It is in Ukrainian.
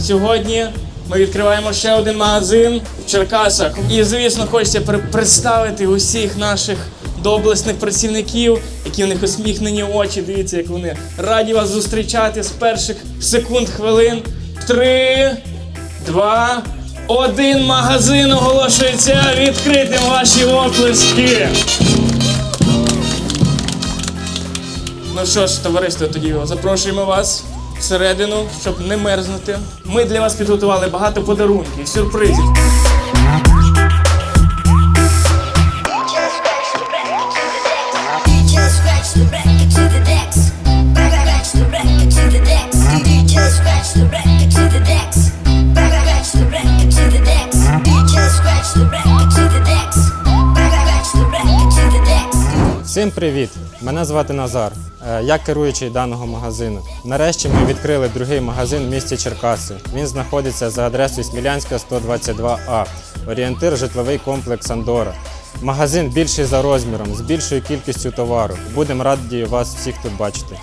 Сьогодні ми відкриваємо ще один магазин в Черкасах. І, звісно, хочеться представити усіх наших доблесних працівників, які в них усміхнені очі. Дивіться, як вони раді вас зустрічати з перших секунд хвилин. Три, два, один магазин оголошується відкритим ваші оплески. Ну що ж, товариство, тоді запрошуємо вас всередину, щоб не мерзнути. Ми для вас підготували багато подарунків, сюрпризів. Всім привіт! Мене звати Назар. Е, Я керуючий даного магазину. Нарешті ми відкрили другий магазин в місті Черкаси. Він знаходиться за адресою Смілянська 122А. Орієнтир житловий комплекс Андора. Магазин більший за розміром, з більшою кількістю товару. Будемо раді вас всіх тут бачити.